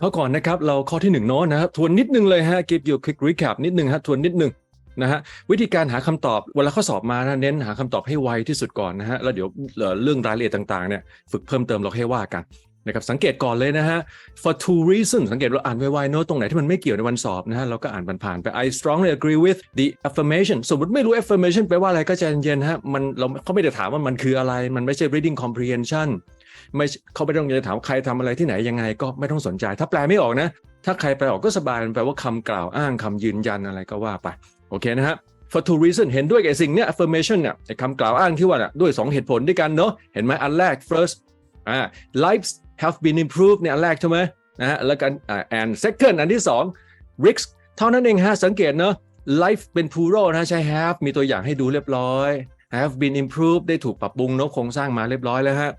เขาก่อนนะครับเราข้อที่หนึ่งเนาะนะครับทวนนิดนึงเลยฮะ give you quick recap นิดนึงฮะทวนนิดนึงนะฮะวิธีการหาคำตอบเวลาข้อสอบมานะเน้นหาคำตอบให้ไวที่สุดก่อนนะฮะแล้วเดี๋ยวเรื่องรายละเอียดต่างๆเนี่ยฝึกเพิ่มเติมเราให้ว่ากันนะครับสังเกตก่อนเลยนะฮะ for two reasons สังเกตเราอ่านไวๆเนาะตรงไหนที่มันไม่เกี่ยวในวันสอบนะฮะเราก็อ่านผ่านๆไป I strongly agree with the affirmation สมมติไม่รู้ affirmation แปลว่าอะไรก็ใจเย็นๆฮะมันเราเขาไม่ได้ถามว่ามันคืออะไร มันไม่ใช่ reading comprehension ไม่เขาไม่ต้องจะถามใครทำอะไรที่ไหนยังไง ก็ไม่ต้องสนใจ ถ้าแปลไม่ออกนะ ถ้าใครแปลออกก็สบายแปลว่าคำกล่าวอ้างคำยืนยันอะไรก็ว่าไปโอเคนะฮะ for two reason เห็นด้วยกับสิ่งเนี้ย affirmation เนี่ยคำกล่าวอ้างที่ว่าน่ะด้วย 2 เหตุผลด้วยกันเนาะเห็นไหมอันแรก first อ่า lives have been improved เนี่ยอันแรกใช่ไหมนะฮะแล้วกันอ่า and second อันที่2 risk เท่านั้นเองฮะสังเกตเนาะ life เป็น plural นะใช้ have มีตัวอย่างให้ดูเรียบร้อย have been improved ได้ถูกปรับปรุงเนาะโครงสร้างมาเรียบร้อยแล้วฮะ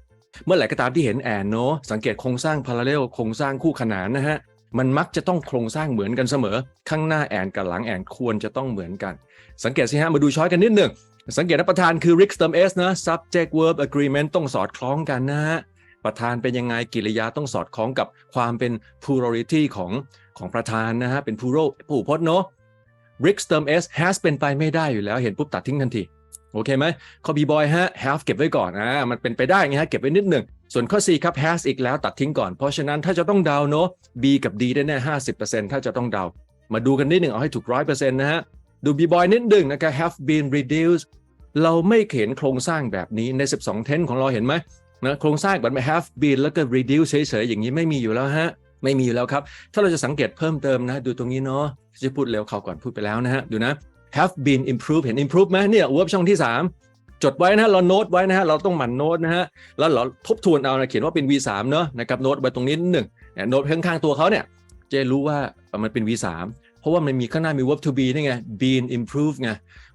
เมื่อไหร่ก็ตามที่เห็น and เนาะสังเกตโครงสร้าง parallel โครงสร้างคู่ขนานนะฮะมันมักจะต้องโครงสร้างเหมือนกันเสมอ ข้างหน้าแอนกับหลังแอนควรจะต้องเหมือนกัน สังเกตสิฮะมาดูช้อยกันนิดหนึ่งสังเกตนะประธานคือ Rick เติม S นะ subject verb agreement ต้องสอดคล้องกันนะฮะประธานเป็นยังไงกิริยาต้องสอดคล้องกับความเป็น plurality ของของประธานนะฮะเป็น plural ผู้พจน์เนาะ Rick เติม S has เป็นไปไม่ได้อยู่แล้วเห็นปุ๊บตัดทิ้งทันที โอเคไหมข้อ B boy ฮะ have เก็บไว้ก่อนอ่ามันเป็นไปได้ไงฮะเก็บไว้นิดหนึ่งส่วนข้อ C ครับ has อีกแล้วตัดทิ้งก่อน เพราะฉะนั้นถ้าจะต้องเดาเนาะ B กับ D ได้แน่ห้าสิบเปอร์เซ็นต์ถ้าจะต้องเดา มาดูกันนิดหนึ่งเอาให้ถูกร้อยเปอร์เซ็นต์นะฮะ ดู B boy นิดหนึ่งนะครับ have been reduced เราไม่เห็นโครงสร้างแบบนี้ใน 12 เทนของเราเห็นไหมนะโครงสร้างแบบ have been แล้วก็ reduce เฉยๆอย่างนี้ไม่มีอยู่แล้วฮะไม่มีอยู่แล้วครับ ถ้าเราจะสังเกตเพิ่มเติมนะ ดูตรงนี้เนาะจะพูดเร็วเขาก่อนพูดไปแล้วนะฮะ ดูนะ have been improved เห็น improve ไหมเนี่ย verb ช่องที่ 3 จดไว้นะเราโน้ตไว้นะฮะเราต้องหมั่นโน้ตนะฮะแล้วเราทบทวนเอานะเขียนว่าเป็น V3 เนอะนะครับโน้ตไว้ตรงนี้นิดหนึ่งโน้ตข้างๆตัวเขาเนี่ยจะรู้ว่ามันเป็น V3 เพราะว่ามันมีข้างหน้ามี verb to be นี่ไง been improved ไง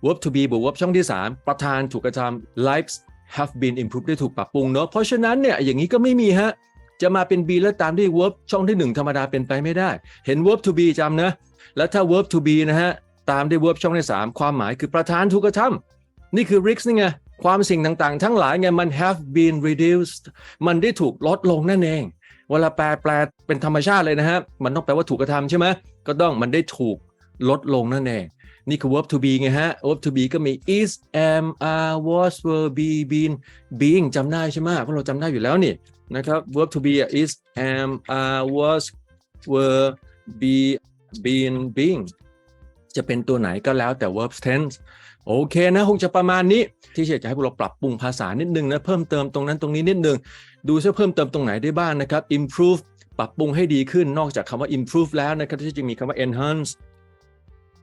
verb to be บวก verb ช่องที่ 3 ประธานถูกกระทำ lives have been improved ได้ถูกปรับปรุงเนอะเพราะฉะนั้นเนี่ยอย่างนี้ก็ไม่มีฮะจะมาเป็น be แล้วตามด้วย verb ช่องที่ 1 ธรรมดาเป็นไปไม่ได้ เห็น verb to be จำนะ แล้วถ้า verb to be นะฮะ ตามด้วย verb ช่องที่ 3 ความหมายคือประธานถูกกระทำนี่คือ risk นี่ไง ความสิ่งต่างๆ ทั้งหลายไงมัน have been reduced มันได้ถูกลดลงนั่นเอง เวลาแปลแปลเป็นธรรมชาติเลยนะฮะ มันต้องแปลว่าถูกกระทำใช่ไหมก็ต้องมันได้ถูกลดลงนั่นเอง นี่คือ verb to be ไงฮะ verb to be ก็มี is am are was were be been being จำได้ใช่ไหมพราะเราจำได้อยู่แล้วนี่นะครับ verb to be อะ is am are was were be been being จะเป็นตัวไหนก็แล้วแต่ verb tense โอเคนะคงจะประมาณนี้ที่เชจะให้พวกเราปรับปรุงภาษานิดนึงนะเพิ่มเติมตรงนั้นตรงนี้นิดนึง ดูซิเพิ่มเติมตรงไหนได้บ้างนะครับ improve ปรับปรุงให้ดีขึ้นนอกจากคำว่า improve แล้วนะครับที่จะมีคำว่า enhance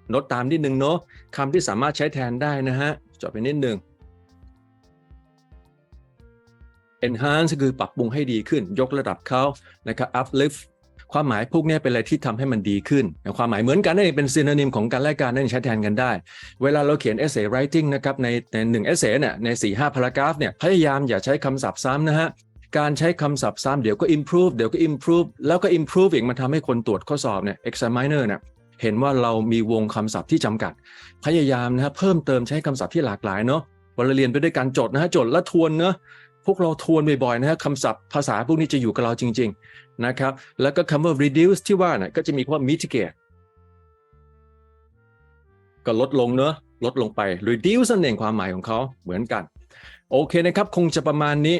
โน้ตตามนิดนึงเนาะคำที่สามารถใช้แทนได้นะฮะจดไปนิดนึง enhance คือปรับปรุงให้ดีขึ้นยกระดับเขานะครับ uplift ความหมายพวกนี้เป็นอะไรที่ทำให้มันดีขึ้น ความหมายเหมือนกันนั่นเองเป็นซีโนนิมของการแลกการนั่นใช้แทนกันได้ เวลาเราเขียน essay writing นะครับในในหนึ่ง essay เนี่ยใน4 5 paragraph เนี่ยพยายามอย่าใช้คำศัพท์ซ้ำนะฮะการใช้คำศัพท์ซ้ำเดี๋ยวก็ improve เดี๋ยวก็ improve แล้วก็ improve อีกมันทำให้คนตรวจข้อสอบเนี่ย examiner เนี่ยเห็นว่าเรามีวงคำศัพท์ที่จำกัด พยายามนะฮะเพิ่มเติมใช้คำศัพท์ที่หลากหลายเนาะวลาเรียนไปด้วยการจดนะฮะจดและทวนเนาะ พวกเราทวนบ่อยๆนะฮะคำศัพท์ภาษาพวกนี้จะอยู่กับเราจริง ๆนะครับ แล้วก็คำว่า reduce ที่ว่าน่ะก็จะมีคำว่า mitigate ก็ลดลงเนอะลดลงไป reduce นั่นเองความหมายของเขาเหมือนกัน โอเคนะครับ คงจะประมาณนี้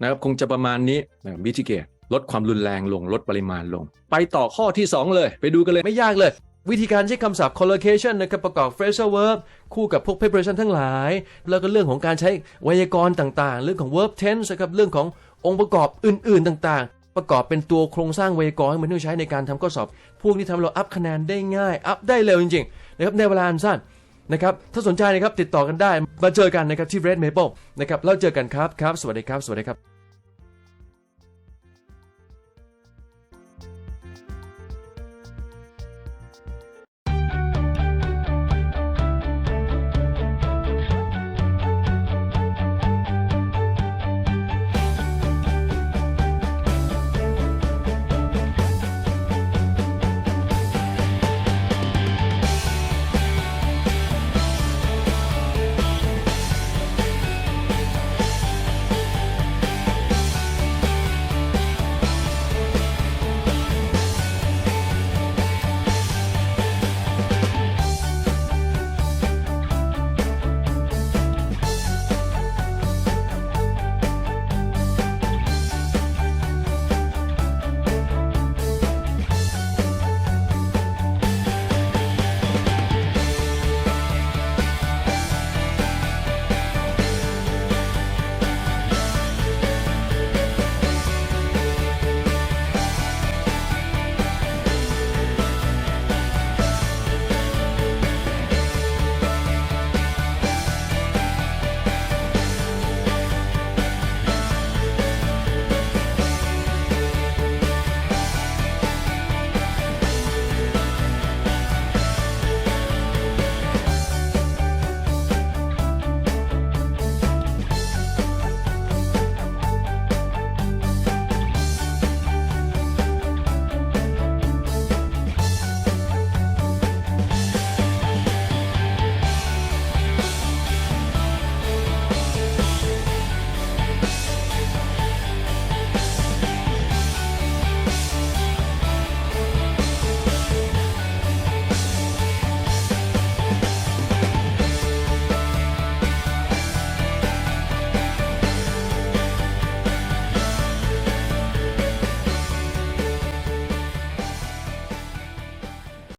นะครับคงจะประมาณนี้นะ mitigate ลดความรุนแรงลงลดปริมาณลง ไปต่อข้อที่ 2 เลย ไปดูกันเลยไม่ยากเลย วิธีการใช้คำศัพท์ collocation นะครับประกอบ phrasal verb คู่กับพวก preposition ทั้งหลาย แล้วก็เรื่องของการใช้ไวยากรณ์ต่างๆ เรื่องของ verb tense นะครับเรื่องขององค์ประกอบอื่นๆต่างๆ ประกอบเป็นตัวโครงสร้างไวยากรณ์ให้มันต้องใช้ในการทำข้อสอบ พวกนี้ทำเราอัพคะแนนได้ง่าย อัพได้เร็วจริงๆนะครับในเวลาอันสั้นนะครับถ้าสนใจนะครับติดต่อกันได้มาเจอกันนะครับที่ Red Maple นะครับแล้วเจอกันครับครับ สวัสดีครับ สวัสดีครับ